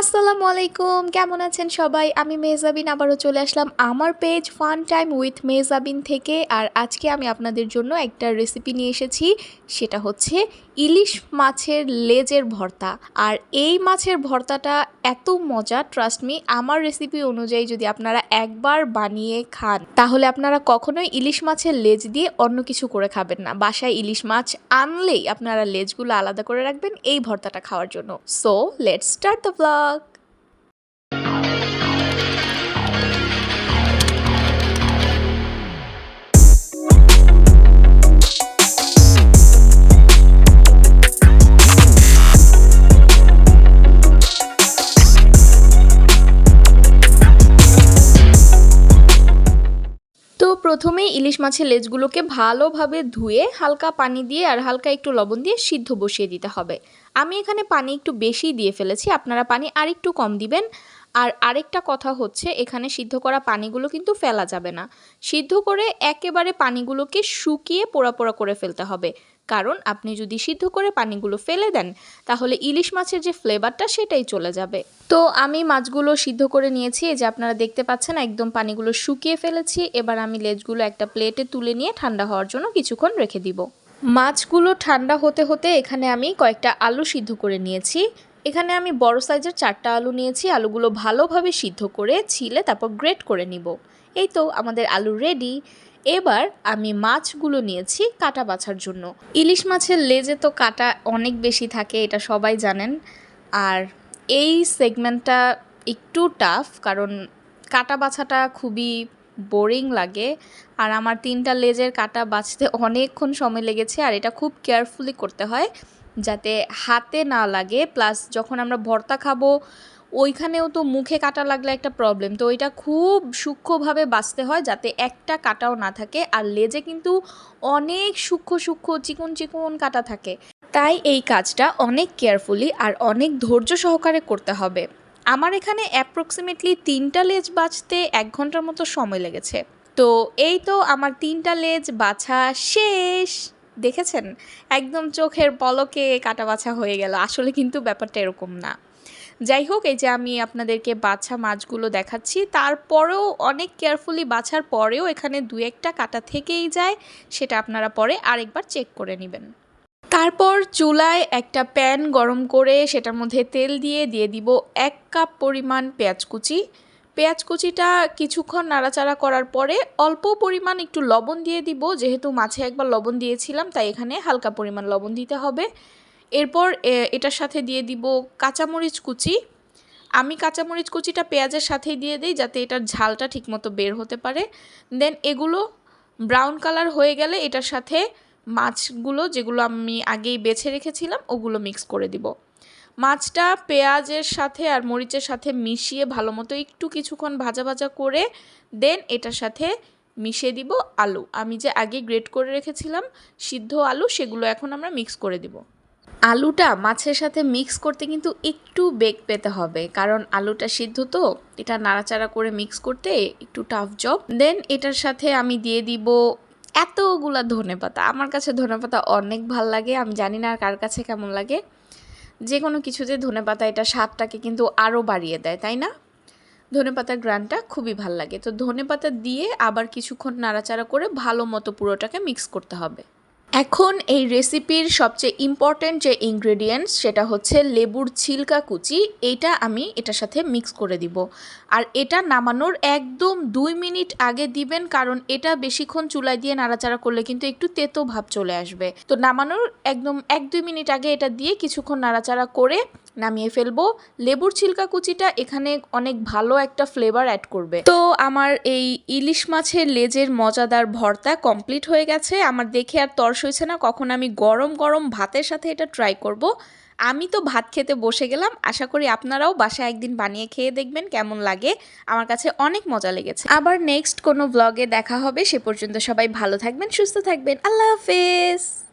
আসসালামু আলাইকুম, কেমন আছেন সবাই? আমি মেহজাবিন, আবারও চলে আসলাম আমার page fun time with Mehjabin থেকে। আর আজকে আমি আপনাদের জন্য একটা রেসিপি নিয়ে এসেছি, সেটা হচ্ছে ইলিশ মাছের লেজের ভর্তা। আর এই মাছের ভর্তাটা এত মজা ট্রাস্ট মি আমার রেসিপি অনুযায়ী যদি আপনারা একবার বানিয়ে খান, তাহলে আপনারা কখনোই ইলিশ মাছের লেজ দিয়ে অন্য কিছু করে খাবেন না। বাসায় ইলিশ মাছ আনলেই আপনারা লেজগুলো আলাদা করে রাখবেন এই ভর্তাটা খাওয়ার জন্য। So let's start the blog ইলিশ মাছের লেজগুলোকে ভালোভাবে ধুয়ে হালকা পানি দিয়ে আর হালকা একটু লবণ দিয়ে সিদ্ধ বসিয়ে দিতে হবে। আমি এখানে পানি একটু বেশি দিয়ে ফেলেছি, আপনারা পানি আরেকটু কম দিবেন। আর আরেকটা কথা হচ্ছে, এখানে সিদ্ধ করা পানিগুলো কিন্তু ফেলা যাবে না। সিদ্ধ করে একেবারে পানিগুলোকে শুকিয়ে পোড়া পোড়া করে ফেলতে হবে। কারণ আপনি যদি সিদ্ধ করে পানিগুলো ফেলে দেন, তাহলে ইলিশ মাছের যে ফ্লেভারটা সেটাই চলে যাবে। তো আমি মাছগুলো সিদ্ধ করে নিয়েছি যে আপনারা দেখতে পাচ্ছেন একদম পানিগুলো শুকিয়ে ফেলেছি, এবার আমি লেজগুলো একটা প্লেটে তুলে নিয়ে ঠান্ডা হওয়ার জন্য কিছুক্ষণ রেখে দিব। মাছগুলো ঠান্ডা হতে হতে এখানে আমি কয়েকটা আলু সিদ্ধ করে নিয়েছি। এখানে আমি বড় সাইজের চারটা আলু নিয়েছি, আলুগুলো ভালোভাবে সিদ্ধ করে ছিলে তারপর গ্রেট করে নিব। এই তো আমাদের আলু রেডি এবার আমি মাছগুলো নিয়েছি কাটা বাছার জন্য। ইলিশ মাছের লেজে তো কাটা অনেক বেশি থাকে, এটা সবাই জানেন। আর এই সেগমেন্টটা একটু টাফ কারণ কাটা বাছাটা খুবই বোরিং লাগে। আর আমার তিনটা লেজের কাটা বাছতে অনেকক্ষণ সময় লেগেছে, আর এটা খুব কেয়ারফুলি করতে হয়, যাতে হাতে না লাগে। প্লাস যখন আমরা ভর্তা খাব ওইখানেও তো মুখে কাটা লাগলে একটা প্রবলেম তো ওইটা খুব সূক্ষ্মভাবে বাঁচতে হয় যাতে একটা কাটাও না থাকে আর লেজে কিন্তু অনেক সূক্ষ্ম সূক্ষ্ম চিকন চিকন কাটা থাকে। তাই এই কাজটা অনেক কেয়ারফুলি আর অনেক ধৈর্য সহকারে করতে হবে। আমার এখানে অ্যাপ্রক্সিমেটলি তিনটা লেজ বাছতে এক ঘণ্টার মতো সময় লেগেছে। তো এই তো আমার তিনটা লেজ বাছা শেষ। দেখেছেন? একদম চোখের পলকে কাটা বাছা হয়ে গেল। আসলে কিন্তু ব্যাপারটা এরকম না। যাই হোক, এই যে আমি আপনাদেরকে বাছা মাছগুলো দেখাচ্ছি, তারপরেও অনেক কেয়ারফুলি বাছার পরেও এখানে দু একটা কাটা থেকেই যায়, সেটা আপনারা পরে আরেকবার চেক করে নেবেন। তারপর চুলায় একটা প্যান গরম করে সেটার মধ্যে তেল দিয়ে দিয়ে দিব এক কাপ পরিমাণ পেঁয়াজ কুচি। পেঁয়াজ কুচিটা কিছুক্ষণ নাড়াচাড়া করার পরে অল্প পরিমাণ একটু লবণ দিয়ে দিব, যেহেতু মাছে একবার লবণ দিয়েছিলাম, তাই এখানে হালকা পরিমাণ লবণ দিতে হবে। এরপর এটার সাথে দিয়ে দিব কাঁচামরিচ কুচি। আমি কাঁচামরিচ কুচিটা পেঁয়াজের সাথেই দিয়ে দিই যাতে এটার ঝালটা ঠিকমতো বের হতে পারে। দেন এগুলো ব্রাউন কালার হয়ে গেলে এটার সাথে মাছগুলো যেগুলো আমি আগেই বেছে রেখেছিলাম, ওগুলো মিক্স করে দিব। মাছটা পেঁয়াজের সাথে আর মরিচের সাথে মিশিয়ে ভালো মতো একটু কিছুক্ষণ ভাজা ভাজা করে, দেন এটার সাথে মিশিয়ে দিব আলু। আমি যে আগে গ্রেট করে রেখেছিলাম, সিদ্ধ আলু, সেগুলো এখন আমরা মিক্স করে দিব। আলুটা মাছের সাথে মিক্স করতে কিন্তু একটু বেগ পেতে হবে। কারণ আলুটা সিদ্ধ তো, এটা নাড়াচাড়া করে মিক্স করতে একটু টাফ জব দেন এটার সাথে আমি দিয়ে দিব এতগুলা ধনে পাতা। আমার কাছে ধনে পাতা অনেক ভালো লাগে, আমি জানি না আর কার কাছে কেমন লাগে। যে কোনো কিছুতে ধনে পাতা এটা স্বাদটাকে কিন্তু আরও বাড়িয়ে দেয়, তাই না? ধনে পাতার গ্রানটা খুবই ভালো লাগে। তো ধনে পাতা দিয়ে আবার কিছুক্ষণ নাড়াচাড়া করে ভালো মতো পুরোটাকে মিক্স করতে হবে। এখন এই রেসিপির সবচেয়ে ইম্পর্ট্যান্ট যে ইনগ্রেডিয়েন্টস সেটা হচ্ছে লেবুর ছিলকা কুচি। এইটা আমি এটার সাথে মিক্স করে দিব। আর এটা নামানোর একদম দুই মিনিট আগে দিবেন, কারণ এটা বেশিক্ষণ চুলায় দিয়ে নাড়াচাড়া করলে কিন্তু একটু তেতো ভাব চলে আসবে। তো নামানোর একদম এক দুই মিনিট আগে এটা দিয়ে কিছুক্ষণ নাড়াচাড়া করে নামিয়ে ফেলব। লেবুর ছিলকা কুচিটা এখানে অনেক ভালো একটা ফ্লেভার অ্যাড করবে। তো আমার এই ইলিশ মাছের লেজের মজাদার ভর্তা কমপ্লিট হয়ে গেছে। আমার দেখে আর তর্স হয়েছে না, কখন আমি গরম গরম ভাতের সাথে এটা ট্রাই করব। আমি তো ভাত খেতে বসে গেলাম। আশা করি আপনারাও বাসায় একদিন বানিয়ে খেয়ে দেখবেন কেমন লাগে। আমার কাছে অনেক মজা লেগেছে। আবার নেক্সট কোনো ব্লগে দেখা হবে। সে পর্যন্ত সবাই ভালো থাকবেন, সুস্থ থাকবেন। আল্লাহ হাফেজ!